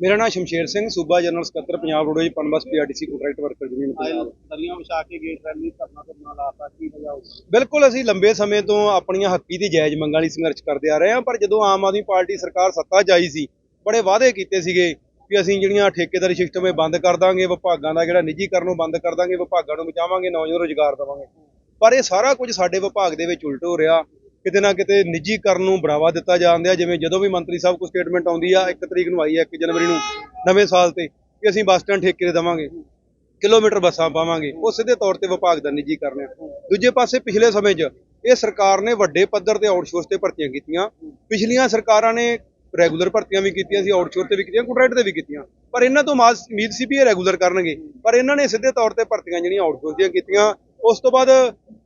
ਮੇਰਾ ਨਾਮ ਸ਼ਮਸ਼ੇਰ ਸਿੰਘ ਸੂਬਾ ਜਨਰਲ ਸਕੱਤਰ Punjab roadways Punbus PRTC contract worker union Punjab. ਦਰਿਆ ਵਿਛਾ ਕੇ ਗੇਟ ਰੈਲੀ ਧਰਨਾ ਧਰਨਾ ਲਾਤਾ ਕੀ ਵਜਾਓ ਬਿਲਕੁਲ ਅਸੀਂ ਲੰਬੇ ਸਮੇਂ ਤੋਂ ਆਪਣੀਆਂ ਹੱਕੀ ਦੀ ਜਾਇਜ਼ ਮੰਗਾਂ ਲਈ ਸੰਘਰਸ਼ ਕਰਦੇ ਆ ਰਹੇ ਹਾਂ ਪਰ ਜਦੋਂ ਆਮ ਆਦਮੀ ਪਾਰਟੀ ਸਰਕਾਰ ਸੱਤਾ 'ਚ ਆਈ ਸੀ ਬੜੇ ਵਾਅਦੇ ਕੀਤੇ ਸੀਗੇ ਕਿ ਅਸੀਂ ਜਿਹੜੀਆਂ ਠੇਕੇਦਾਰੀ ਸਿਸਟਮ ਇਹ ਬੰਦ ਕਰ ਦਾਂਗੇ, ਵਿਭਾਗਾਂ ਦਾ ਜਿਹੜਾ ਨਿੱਜੀਕਰਨ ਨੂੰ ਬੰਦ ਕਰ ਦਾਂਗੇ, ਵਿਭਾਗਾਂ ਨੂੰ ਬਚਾਵਾਂਗੇ, ਨੌਜਵਾਨ ਰੋਜ਼ਗਾਰ ਦੇਵਾਂਗੇ। ਪਰ ਇਹ ਸਾਰਾ ਕੁਝ ਸਾਡੇ ਵਿਭਾਗ ਦੇ ਵਿੱਚ ਉਲਟ ਹੋ ਰਿਹਾ। ਕਿਤੇ ਨਾ ਕਿਤੇ ਨਿੱਜੀਕਰਨ ਨੂੰ ਬੜਾਵਾ ਦਿੱਤਾ ਜਾਂਦਾ ਜਿਵੇਂ ਜਦੋਂ ਵੀ ਮੰਤਰੀ ਸਾਹਿਬ ਕੋਲ ਸਟੇਟਮੈਂਟ ਆਉਂਦੀ ਆ 1 ਤਰੀਕ ਨੂੰ ਆਈ ਹੈ 1 ਜਨਵਰੀ ਨੂੰ, ਨਵੇਂ ਸਾਲ ਤੇ, ਕਿ ਅਸੀਂ ਬੱਸ ਸਟੈਂਡ ਠੇਕੇ ਤੇ ਦੇਵਾਂਗੇ, ਕਿਲੋਮੀਟਰ ਬੱਸਾਂ ਪਾਵਾਂਗੇ, ਉਹ ਸਿੱਧੇ ਤੌਰ ਤੇ ਵਿਭਾਗ ਦਾ ਨਿੱਜੀਕਰਨ ਹੈ ਦੂਜੇ ਪਾਸੇ ਪਿਛਲੇ ਸਮੇਂ 'ਚ ਇਹ ਸਰਕਾਰ ਨੇ ਵੱਡੇ ਪੱਧਰ ਤੇ ਆਊਟਸੋਰਸ ਤੇ ਭਰਤੀਆਂ ਕੀਤੀਆਂ। ਪਿਛਲੀਆਂ ਸਰਕਾਰਾਂ ਨੇ ਰੈਗੂਲਰ ਭਰਤੀਆਂ ਵੀ ਕੀਤੀਆਂ ਸੀ ਆਊਟਸੋਰ ਤੇ ਵੀ ਕੀਤੀਆਂ ਕੰਟਰੈਕਟ ਤੇ ਵੀ ਕੀਤੀਆਂ। ਪਰ ਇਹਨਾਂ ਤੋਂ ਮਾਸ ਉਮੀਦ ਸੀ ਵੀ ਇਹ ਰੈਗੂਲਰ ਕਰਨਗੇ। ਪਰ ਇਹਨਾਂ ਨੇ ਸਿੱਧੇ ਤੌਰ ਤੇ ਭਰਤੀਆਂ ਜਿਹੜੀਆਂ ਆਊਟਸੋਰਸ ਦੀਆਂ ਕੀਤੀਆਂ, ਉਸ ਤੋਂ ਬਾਅਦ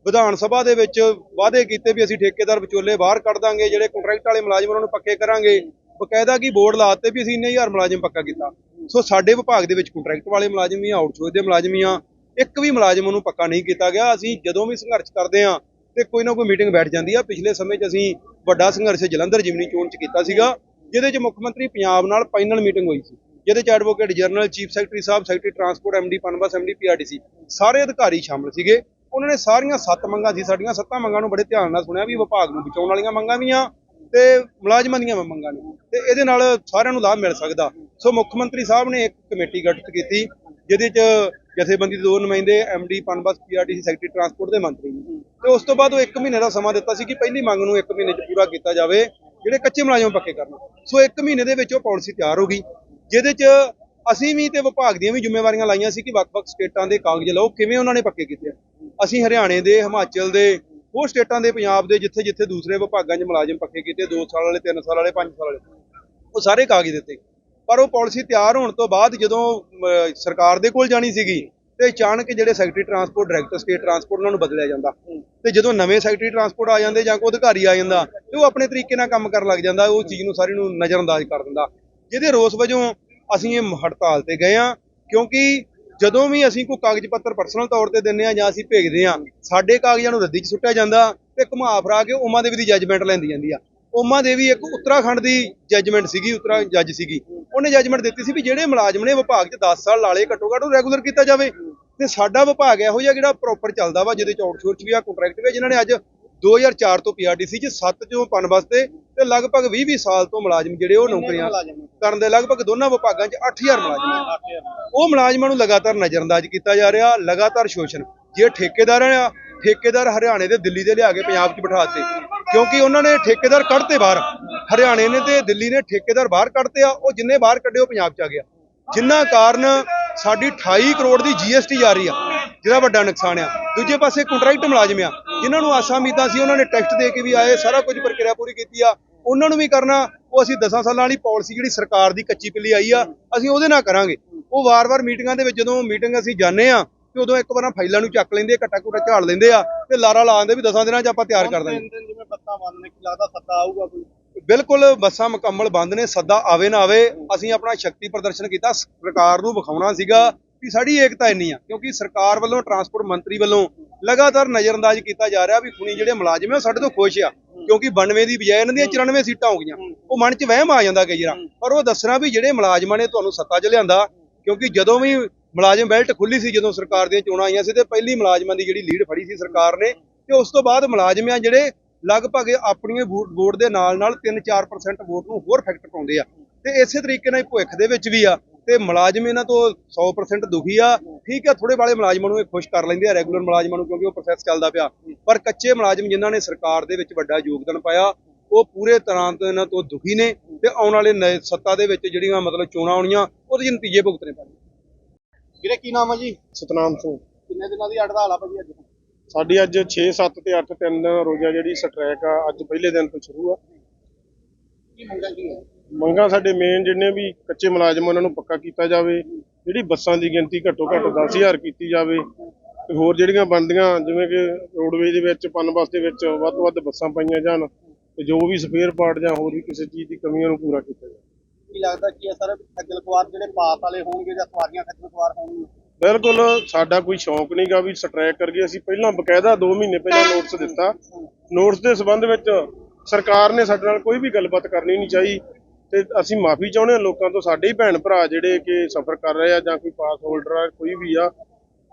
ਵਿਧਾਨ ਸਭਾ ਦੇ ਵਿੱਚ ਵਾਅਦੇ ਕੀਤੇ ਵੀ ਅਸੀਂ ਠੇਕੇਦਾਰ ਵਿਚੋਲੇ ਬਾਹਰ ਕੱਢ ਦਾਂਗੇ, ਜਿਹੜੇ ਕੰਟਰੈਕਟ ਵਾਲੇ ਮੁਲਾਜ਼ਮ ਉਹਨਾਂ ਨੂੰ ਪੱਕੇ ਕਰਾਂਗੇ। ਬਕਾਇਦਾ ਕੀ ਬੋਰਡ ਲਾਤੇ ਵੀ ਅਸੀਂ ਇੰਨੇ ਹਜ਼ਾਰ ਮੁਲਾਜ਼ਮ ਪੱਕਾ ਕੀਤਾ। ਸੋ ਸਾਡੇ ਵਿਭਾਗ ਦੇ ਵਿੱਚ ਕੰਟਰੈਕਟ ਵਾਲੇ ਮੁਲਾਜ਼ਮ ਵੀ ਆ ਆਊਟਸੋਰਸ ਦੇ ਮੁਲਾਜ਼ਮ ਵੀ ਆ। ਇੱਕ ਵੀ ਮੁਲਾਜ਼ਮ ਨੂੰ ਪੱਕਾ ਨਹੀਂ ਕੀਤਾ ਗਿਆ। ਅਸੀਂ ਜਦੋਂ ਵੀ ਸੰਘਰਸ਼ ਕਰਦੇ ਆ ਤੇ ਕੋਈ ਨਾ ਕੋਈ ਮੀਟਿੰਗ ਬੈਠ ਜਾਂਦੀ ਆ। ਪਿਛਲੇ ਸਮੇਂ 'ਚ ਅਸੀਂ ਵੱਡਾ ਸੰਘਰਸ਼ ਜਲੰਧਰ ਜਿਮਨੀ ਚੋਣ 'ਚ ਕੀਤਾ ਸੀਗਾ। ਜਿਹਦੇ 'ਚ ਮੁੱਖ ਮੰਤਰੀ ਪੰਜਾਬ ਨਾਲ ਫਾਈਨਲ ਮੀਟਿੰਗ ਹੋਈ ਸੀ। ਜਿਹਦੇ 'ਚ ਐਡਵੋਕੇਟ ਜਨਰਲ ਚੀਫ ਸੈਕਟਰੀ ਸਾਹਿਬ secretary transport MD Punbus MD PRTC ਸਾਰੇ ਅਧਿਕਾਰੀ ਸ਼ਾਮਲ ਸੀਗੇ। ਉਹਨਾਂ ਨੇ ਸਾਰੀਆਂ ਸੱਤ ਮੰਗਾਂ ਸੀ, ਸਾਡੀਆਂ ਸੱਤਾਂ ਮੰਗਾਂ ਨੂੰ ਬੜੇ ਧਿਆਨ ਨਾਲ ਸੁਣਿਆ ਵੀ ਵਿਭਾਗ ਨੂੰ ਬਚਾਉਣ ਵਾਲੀਆਂ ਮੰਗਾਂ ਵੀ ਆ ਤੇ ਮੁਲਾਜ਼ਮਾਂ ਦੀਆਂ ਮੰਗਾਂ ਨੇ। ਤੇ ਇਹਦੇ ਨਾਲ ਸਾਰਿਆਂ ਨੂੰ ਲਾਭ ਮਿਲ ਸਕਦਾ। ਸੋ ਮੁੱਖ ਮੰਤਰੀ ਸਾਹਿਬ ਨੇ ਇੱਕ ਕਮੇਟੀ ਗਠਿਤ ਕੀਤੀ, ਜਿਹਦੇ 'ਚ ਜਥੇਬੰਦੀ ਦੇ ਦੋ ਨੁਮਾਇੰਦੇ MD Punbus PRTC secretary transport ਦੇ ਮੰਤਰੀ ਨੇ। ਤੇ ਉਸ ਤੋਂ ਬਾਅਦ ਉਹ 1 ਮਹੀਨੇ ਦਾ ਸਮਾਂ ਦਿੱਤਾ ਸੀ ਕਿ ਪਹਿਲੀ ਮੰਗ ਨੂੰ 1 ਮਹੀਨੇ 'ਚ ਪੂਰਾ ਕੀਤਾ ਜਾਵੇ। ਜਿਹੜੇ ਕੱਚੇ ਮੁਲਾਜ਼ਮ ਪੱਕੇ ਕਰਨ। ਸੋ 1 ਮਹੀਨੇ ਦੇ ਵਿੱਚ ਉਹ ਪਾਲਿਸੀ ਤਿਆਰ ਹੋ ਗਈ, ਜਿਹਦੇ 'ਚ ਅਸੀਂ ਵੀ ਤੇ ਵਿਭਾਗ ਦੀਆਂ ਵੀ ਜ਼ਿੰਮੇਵਾਰੀਆਂ ਲਾਈਆਂ ਸੀ ਕਿ ਵੱਖ-ਵੱਖ ਸਟੇਟਾਂ ਦੇ ਕਾਗਜ਼ ਲਓ, ਕਿਵੇਂ ਉਹਨਾਂ ਨੇ ਪੱਕੇ ਕੀਤੇ ਅਸੀਂ ਹਰਿਆਣੇ ਦੇ, ਹਿਮਾਚਲ ਦੇ ਉਹ ਸਟੇਟਾਂ ਦੇ, ਪੰਜਾਬ ਦੇ ਜਿੱਥੇ ਜਿੱਥੇ ਦੂਸਰੇ ਵਿਭਾਗਾਂ 'ਚ ਮੁਲਾਜ਼ਮ ਪੱਕੇ ਕੀਤੇ 2 ਸਾਲ ਵਾਲੇ 3 ਸਾਲ ਵਾਲੇ 5 ਸਾਲ ਵਾਲੇ, ਉਹ ਸਾਰੇ ਕਾਗਜ਼ ਦਿੱਤੇ। ਪਰ ਉਹ ਪਾਲਿਸੀ ਤਿਆਰ ਹੋਣ ਤੋਂ ਬਾਅਦ ਜਦੋਂ ਸਰਕਾਰ ਦੇ ਕੋਲ ਜਾਣੀ ਸੀਗੀ, ਤੇ ਅਚਾਨਕ ਜਿਹੜੇ secretary transport, director state transport ਉਹਨਾਂ ਨੂੰ ਬਦਲਿਆ ਜਾਂਦਾ। ਤੇ ਜਦੋਂ ਨਵੇਂ ਸੈਕਟਰੀ ਟਰਾਂਸਪੋਰਟ ਆ ਜਾਂਦੇ ਜਾਂ ਕੋਈ ਅਧਿਕਾਰੀ ਆ ਜਾਂਦਾ ਤੇ ਉਹ ਆਪਣੇ ਤਰੀਕੇ ਨਾਲ ਕੰਮ ਕਰਨ ਲੱਗ ਜਾਂਦਾ, ਉਹ ਚੀਜ਼ ਨੂੰ ਸਾਰੀ ਨੂੰ ਨਜ਼ਰਅੰਦਾਜ਼ ਕਰ ਦਿੰਦਾ। ਜਿਹਦੇ ਰੋਸ ਵਜੋਂ ਅਸੀਂ ਇਹ ਹੜਤਾਲ ਤੇ ਗਏ ਆ ਕਿਉਂਕਿ ਜਦੋਂ ਵੀ ਅਸੀਂ ਕੋਈ ਕਾਗਜ਼ ਪੱਤਰ ਪਰਸਨਲ ਤੌਰ ਤੇ ਦਿੰਨੇ ਆ ਜਾਂ ਅਸੀਂ ਭੇਜਦੇ ਆ ਸਾਡੇ ਕਾਗਜ਼ਾਂ ਨੂੰ ਰੱਦੀ 'ਚ ਸੁੱਟਿਆ ਜਾਂਦਾ ਤੇ ਘੁਮਾ ਫਰਾ ਕੇ ਉਮਾ ਦੇਵੀ ਦੀ ਜੱਜਮੈਂਟ ਲੈਂਦੀ ਜਾਂਦੀ ਆ। ਉਮਾ ਦੇਵੀ ਇੱਕ ਉੱਤਰਾਖੰਡ ਦੀ ਜੱਜਮੈਂਟ ਸੀਗੀ, ਉੱਤਰਾ ਜੱਜ ਸੀਗੀ। ਉਹਨੇ ਜੱਜਮੈਂਟ ਦਿੱਤੀ ਸੀ ਵੀ ਜਿਹੜੇ ਮੁਲਾਜ਼ਮ ਨੇ ਵਿਭਾਗ 'ਚ 10 ਸਾਲ ਲਾਲੇ ਘੱਟੋ ਘੱਟ ਉਹ ਰੈਗੂਲਰ ਕੀਤਾ ਜਾਵੇ। ਤੇ ਸਾਡਾ ਵਿਭਾਗ ਇਹੋ ਜਿਹਾ ਜਿਹੜਾ ਪ੍ਰੋਪਰ ਚੱਲਦਾ ਵਾ, ਜਿਹਦੇ 'ਚ ਆਊਟਸੋਰਸ ਵੀ ਆ ਕੰਟਰੈਕਟ ਵੀ ਆ, ਜਿਨ੍ਹਾਂ ਨੇ ਅੱਜ 2004 ਤੋਂ ਪੀਆਰਟੀਸੀ 'ਚ 7 ਚੋਂ ਪਨ ਵਾਸਤੇ ਤੇ ਲਗਭਗ 20 20 ਸਾਲ ਤੋਂ ਮੁਲਾਜ਼ਮ ਜਿਹੜੇ ਉਹ ਨੌਕਰੀਆਂ? ਕਰਨ ਦੇ ਲਗਭਗ ਦੋਨਾਂ ਵਿਭਾਗਾਂ 'ਚ 8000 ਮੁਲਾਜ਼ਮ। ਉਹ ਮੁਲਾਜ਼ਮਾਂ ਨੂੰ ਲਗਾਤਾਰ ਨਜ਼ਰਅੰਦਾਜ਼ ਕੀਤਾ ਜਾ ਰਿਹਾ ਲਗਾਤਾਰ ਸ਼ੋਸ਼ਣ। ਜੇ ਠੇਕੇਦਾਰ ਆ ਠੇਕੇਦਾਰ ਹਰਿਆਣੇ ਦੇ ਦਿੱਲੀ ਦੇ ਲਿਆ ਕੇ ਪੰਜਾਬ 'ਚ ਬਿਠਾਤੇ ਕਿਉਂਕਿ ਉਹਨਾਂ ਨੇ ਠੇਕੇਦਾਰ ਕੱਢਤੇ ਬਾਹਰ। ਹਰਿਆਣੇ ਨੇ ਤੇ ਦਿੱਲੀ ਨੇ ਠੇਕੇਦਾਰ ਬਾਹਰ ਕੱਢਤੇ ਆ ਉਹ ਜਿੰਨੇ ਬਾਹਰ ਕੱਢੇ ਉਹ ਪੰਜਾਬ 'ਚ ਆ ਗਿਆ ਜਿੰਨਾ ਕਾਰਨ ਸਾਡੀ 28 ਕਰੋੜ ਦੀ ਜੀਐਸਟੀ ਜਾ ਰਹੀ ਆ ਜਿਹੜਾ ਵੱਡਾ ਨੁਕਸਾਨ ਆ। ਦੂਜੇ ਪਾਸੇ ਕੰਟਰੈਕਟ ਮੁਲਾਜ਼ਮ ਆ, ਜਿਨ੍ਹਾਂ ਨੂੰ ਆਸਾਂ ਉਮੀਦਾਂ ਸੀ, ਉਹਨਾਂ ਨੇ ਟੈਕਸਟ ਦੇ ਕੇ ਵੀ ਆਏ, ਸਾਰਾ ਕੁਝ ਪ੍ਰਕਿਰਿਆ ਪੂਰੀ ਕੀਤੀ ਆ। ਉਹਨਾਂ ਨੂੰ ਵੀ ਕਰਨਾ, ਉਹ ਅਸੀਂ 10 ਸਾਲਾਂ ਵਾਲੀ ਪਾਲਿਸੀ ਜਿਹੜੀ ਸਰਕਾਰ ਦੀ ਕੱਚੀ ਪਿੱਲੀ ਆਈ ਆ, ਅਸੀਂ ਉਹਦੇ ਨਾਲ ਕਰਾਂਗੇ। ਉਹ ਵਾਰ-ਵਾਰ ਮੀਟਿੰਗਾਂ ਦੇ ਵਿੱਚ ਜਦੋਂ ਮੀਟਿੰਗ ਅਸੀਂ ਜਾਂਦੇ ਆ, ਤੇ ਉਦੋਂ ਇੱਕ ਵਾਰਾਂ ਫਾਈਲਾਂ ਨੂੰ ਚੱਕ ਲੈਂਦੇ ਕੱਟਾ ਕੁੱਟਾ ਝਾੜ ਲੈਂਦੇ ਆ, ਤੇ ਲਾਰਾ ਲਾ ਦਿੰਦੇ ਵੀ 10 ਦਿਨਾਂ 'ਚ ਆਪਾਂ ਤਿਆਰ ਕਰ ਦਾਂਗੇ। ਜਿਵੇਂ ਬੱਤਾਂ ਬੰਦ ਨੇ, ਕੀ ਲੱਗਦਾ ਸੱਤਾ ਆਊਗਾ ਕੋਈ? ਬਿਲਕੁਲ ਬੱਸਾਂ ਮੁਕੰਮਲ ਬੰਦ ਨੇ, ਸੱਦਾ ਆਵੇ ਨਾ ਆਵੇ, ਅਸੀਂ ਆਪਣਾ ਸ਼ਕਤੀ ਪ੍ਰਦਰਸ਼ਨ ਕੀਤਾ, ਸਰਕਾਰ ਨੂੰ ਵਿਖਾਉਣਾ ਸੀਗਾ ਵੀ ਸਾਡੀ ਏਕਤਾ ਇੰਨੀ ਆ, ਕਿਉਂਕਿ ਸਰਕਾਰ ਵੱਲੋਂ, ਟਰਾਂਸਪੋਰਟ ਮੰਤਰੀ ਵੱਲੋਂ ਲਗਾਤਾਰ ਨਜ਼ਰਅੰਦਾਜ਼ ਕੀਤਾ ਜਾ ਰਿਹਾ ਵੀ ਖੁਣੀ ਜਿਹੜੇ ਮੁਲਾਜ਼ਮ ਆ, ਉਹ ਸਾਡੇ ਤੋਂ ਖੁਸ਼ ਆ, ਕਿਉਂਕਿ 92 ਦੀ ਬਜਾਏ ਇਹਨਾਂ ਦੀਆਂ 94 ਸੀਟਾਂ ਹੋ ਗਈਆਂ, ਉਹ ਮਨ 'ਚ ਵਹਿਮ ਆ ਜਾਂਦਾ ਕਈ ਵਾਰ, ਪਰ ਉਹ ਦੱਸਣਾ ਵੀ ਜਿਹੜੇ ਮੁਲਾਜ਼ਮਾਂ ਨੇ ਤੁਹਾਨੂੰ ਸੱਤਾ 'ਚ ਲਿਆਂਦਾ, ਕਿਉਂਕਿ ਜਦੋਂ ਵੀ ਮੁਲਾਜ਼ਮ ਬੈਲਟ ਖੁੱਲੀ ਸੀ, ਜਦੋਂ ਸਰਕਾਰ ਦੀਆਂ ਚੋਣਾਂ ਆਈਆਂ ਸੀ, ਤੇ ਪਹਿਲੀ ਮੁਲਾਜ਼ਮਾਂ ਦੀ ਜਿਹੜੀ ਲੀਡ ਫੜੀ ਸੀ ਸਰਕਾਰ ਨੇ, ਤੇ ਉਸ ਤੋਂ ਬਾਅਦ ਮੁਲਾਜ਼ਮ ਆ ਜਿਹੜੇ ਲਗਭਗ ਆਪਣੀਆਂ ਵੋਟ ਦੇ ਨਾਲ ਨਾਲ 3-4% ਵੋਟ ਨੂੰ ਹੋਰ ਫੈਕਟ ਪਾਉਂਦੇ ਆ। ਤੇ ਇਸੇ ਤਰੀਕੇ ਨਾਲ ਭੁੱਖ ਦੇ ਵਿੱਚ ਵੀ ਆ। ਤੇ ਮੁਲਾਜ਼ਮ ਇਹਨਾਂ ਤੋਂ 100% ਦੁਖੀ ਆ। ਠੀਕ ਆ ਥੋੜੇ ਵਾਲੇ ਮੁਲਾਜ਼ਮਾਂ ਨੂੰ ਇਹ ਖੁਸ਼ ਕਰ ਲੈਂਦੇ ਆ ਰੈਗੂਲਰ ਮੁਲਾਜ਼ਮਾਂ ਨੂੰ ਕਿਉਂਕਿ ਉਹ ਪ੍ਰੋਸੈਸ ਚੱਲਦਾ ਪਿਆ। ਪਰ ਕੱਚੇ ਮੁਲਾਜ਼ਮ ਜਿਨ੍ਹਾਂ ਨੇ ਸਰਕਾਰ ਦੇ ਵਿੱਚ ਵੱਡਾ ਯੋਗਦਾਨ ਪਾਇਆ ਉਹ ਪੂਰੇ ਤਰ੍ਹਾਂ ਤੋਂ ਇਹਨਾਂ ਤੋਂ ਦੁਖੀ ਨੇ ਤੇ ਆਉਣ ਵਾਲੇ ਨਏ ਸੱਤਾ ਦੇ ਵਿੱਚ ਜਿਹੜੀਆਂ ਮਤਲਬ ਚੋਣਾਂ ਆਉਣੀਆਂ ਉਹਦੇ ਨਤੀਜੇ ਭੁਗਤਣੇ ਪੈਣਗੇ। ਵੀਰੇ ਕੀ ਨਾਮ ਹੈ ਜੀ? ਸਤਨਾਮ ਸਿੰਘ। ਕਿੰਨੇ ਦਿਨਾਂ ਦੀ ਹੜਤਾਲ ਆ ਭਾਜੀ ਅੱਜ? ਸਾਡੀ ਅੱਜ 6 7 ਤੇ 8 ਤਿੰਨ ਰੋਜ਼ਾ ਜਿਹੜੀ ਸਟ੍ਰੈਕ ਆ ਅੱਜ ਪਹਿਲੇ ਦਿਨ ਤੋਂ ਸ਼ੁਰੂ ਆ। ਕੀ ਮੰਗਾਂ ਕੀ ਹੈ ਮੰਗਾਂ ਸਾਡੇ ਮੇਨ ਜਿੰਨੇ ਵੀ ਕੱਚੇ ਮੁਲਾਜ਼ਮ ਉਹਨਾਂ ਨੂੰ ਪੱਕਾ ਕੀਤਾ ਜਾਵੇ ਜਿਹੜੀ ਬੱਸਾਂ ਦੀ ਗਿਣਤੀ ਘੱਟੋ ਘੱਟ 10000 ਕੀਤੀ ਜਾਵੇ ਤੇ ਹੋਰ ਜਿਹੜੀਆਂ ਬਣਦੀਆਂ ਜਿਵੇਂ ਕਿ ਰੋਡਵੇਜ ਦੇ ਵਿੱਚ ਪਨ ਬੱਸ ਦੇ ਵਿੱਚ ਵੱਧ ਤੋਂ ਵੱਧ ਬੱਸਾਂ ਪਾਈਆਂ ਜਾਣ ਤੇ ਜੋ ਵੀ ਸਪੇਅਰ ਪਾਰਟ ਜਾਂ ਹੋਰ ਵੀ ਕਿਸੇ ਚੀਜ਼ ਦੀ ਕਮੀਆਂ ਨੂੰ ਪੂਰਾ ਕੀਤਾ ਜਾਵੇ। ਕੀ ਲੱਗਦਾ ਕੀ ਹੈ ਸਰ ਖੱਜਲ ਖੁਆਰ ਜਿਹੜੇ ਪਾਸ ਵਾਲੇ ਹੋਣਗੇ ਜਾਂ ਸਵਾਰੀਆਂ ਖੱਜਲ ਖੁਆਰ ਹੋਣਗੀਆਂ? ਬਿਲਕੁਲ, ਸਾਡਾ ਕੋਈ ਸ਼ੌਂਕ ਨਹੀਂਗਾ ਵੀ ਸਟ੍ਰੈਕ ਕਰੀਏ ਅਸੀਂ ਪਹਿਲਾਂ ਬਕਾਇਦਾ 2 ਮਹੀਨੇ ਪਹਿਲਾਂ ਨੋਟਿਸ ਦਿੱਤਾ। ਨੋਟਿਸ ਦੇ ਸਬੰਧ ਵਿੱਚ ਸਰਕਾਰ ਨੇ ਸਾਡੇ ਨਾਲ ਕੋਈ ਵੀ ਗੱਲਬਾਤ ਕਰਨੀ ਨਹੀਂ ਚਾਹੀ ਤੇ ਅਸੀਂ ਮਾਫੀ ਚਾਹੁੰਦੇ ਹਾਂ ਲੋਕਾਂ ਤੋਂ, ਸਾਡੇ ਹੀ ਭੈਣ ਭਰਾ ਜਿਹੜੇ ਕਿ ਸਫਰ ਕਰ ਰਹੇ ਆ ਜਾਂ ਕੋਈ ਪਾਸ ਹੋਲਡਰ ਆ, ਕੋਈ ਵੀ ਆ,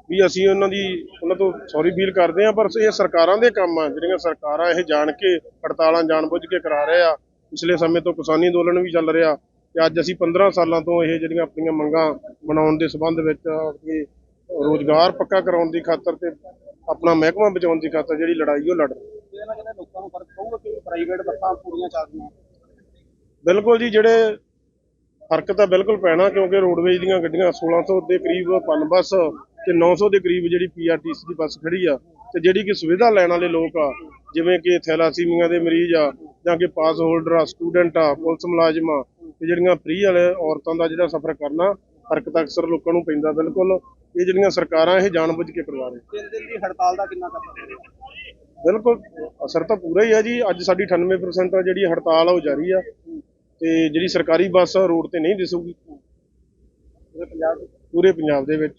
ਵੀ ਅਸੀਂ ਉਹਨਾਂ ਦੀ, ਉਹਨਾਂ ਤੋਂ ਸੌਰੀ ਫੀਲ ਕਰਦੇ ਆ ਪਰ ਇਹ ਸਰਕਾਰਾਂ ਦੇ ਕੰਮ ਆ, ਜਿਹੜੀਆਂ ਸਰਕਾਰਾਂ ਇਹ ਜਾਣ ਕੇ ਹੜਤਾਲਾਂ ਜਾਣਬੁੱਝ ਕੇ ਕਰਾ ਰਹੇ ਆ, ਪਿਛਲੇ ਸਮੇਂ ਤੋਂ ਕਿਸਾਨੀ ਅੰਦੋਲਨ ਵੀ ਚੱਲ ਰਿਹਾ। ਤੇ ਅੱਜ ਅਸੀਂ 15 ਸਾਲਾਂ ਤੋਂ ਇਹ ਜਿਹੜੀਆਂ ਆਪਣੀਆਂ ਮੰਗਾਂ ਬਣਾਉਣ ਦੇ ਸੰਬੰਧ ਵਿੱਚ ਆਪਣੀ ਰੋਜ਼ਗਾਰ ਪੱਕਾ ਕਰਾਉਣ ਦੀ ਖਾਤਰ ਤੇ ਆਪਣਾ ਮਹਿਕਮਾ ਬਚਾਉਣ ਦੀ ਖਾਤਰ ਜਿਹੜੀ ਲੜਾਈ ਉਹ ਲੜ ਰਹੇ। ਇਹਦੇ ਨਾਲ ਜਿਹੜੇ ਲੋਕਾਂ ਨੂੰ ਫ਼ਰਕ ਪਊਗਾ ਕਿ ਪ੍ਰਾਈਵੇਟ ਬੱਸਾਂ ਪੂਰੀਆਂ ਚੱਲਦੀਆਂ ਬਿਲਕੁਲ ਜੀ ਜਿਹੜੇ ਫ਼ਰਕ ਤਾਂ ਬਿਲਕੁਲ ਪੈਣਾ ਕਿਉਂਕਿ ਰੋਡਵੇਜ ਦੀਆਂ ਗੱਡੀਆਂ 1600 ਦੇ ਕਰੀਬ ਪਨ ਬੱਸ ਤੇ 900 ਦੇ ਕਰੀਬ ਜਿਹੜੀ ਪੀਆਰਟੀਸੀ ਦੀ ਬੱਸ ਖੜੀ ਆ ਤੇ ਜਿਹੜੀ ਕਿ ਸੁਵਿਧਾ ਲੈਣ ਵਾਲੇ ਲੋਕ ਆ ਜਿਵੇਂ ਕਿ ਥੈਲਾਸੀਮੀਆ ਦੇ ਮਰੀਜ਼ ਆ ਜਾਂ ਕਿ ਪਾਸ ਹੋਲਡਰ ਆ ਸਟੂਡੈਂਟ ਆ ਪੁਲਿਸ ਮੁਲਾਜ਼ਮ ਆ ਤੇ ਜਿਹੜੀਆਂ ਫ੍ਰੀ ਵਾਲੇ ਔਰਤਾਂ ਦਾ ਜਿਹੜਾ ਸਫ਼ਰ ਕਰਨਾ ਫ਼ਰਕ ਤਾਂ ਅਕਸਰ ਲੋਕਾਂ ਨੂੰ ਪੈਂਦਾ ਬਿਲਕੁਲ। ਇਹ ਜਿਹੜੀਆਂ ਸਰਕਾਰਾਂ ਇਹ ਜਾਣਬੁੱਝ ਕੇ ਕਰਵਾ ਰਹੀਆਂ। ਤਿੰਨ ਦਿਨ ਦੀ ਹੜਤਾਲ ਦਾ ਕਿੰਨਾ ਕਰ ਬਿਲਕੁਲ ਅਸਰ ਤਾਂ ਪੂਰਾ ਹੀ ਆ ਜੀ। ਅੱਜ ਸਾਡੀ 98% ਆ ਜਿਹੜੀ ਹੜਤਾਲ ਆ ਉਹ ਜਾਰੀ ਆ। ਤੇ ਜਿਹੜੀ ਸਰਕਾਰੀ ਬੱਸ ਆ ਰੋਡ ਤੇ ਨਹੀਂ ਦਿਸੂਗੀ। ਪੂਰੇ ਪੰਜਾਬ ਪੂਰੇ ਪੰਜਾਬ ਦੇ ਵਿੱਚ।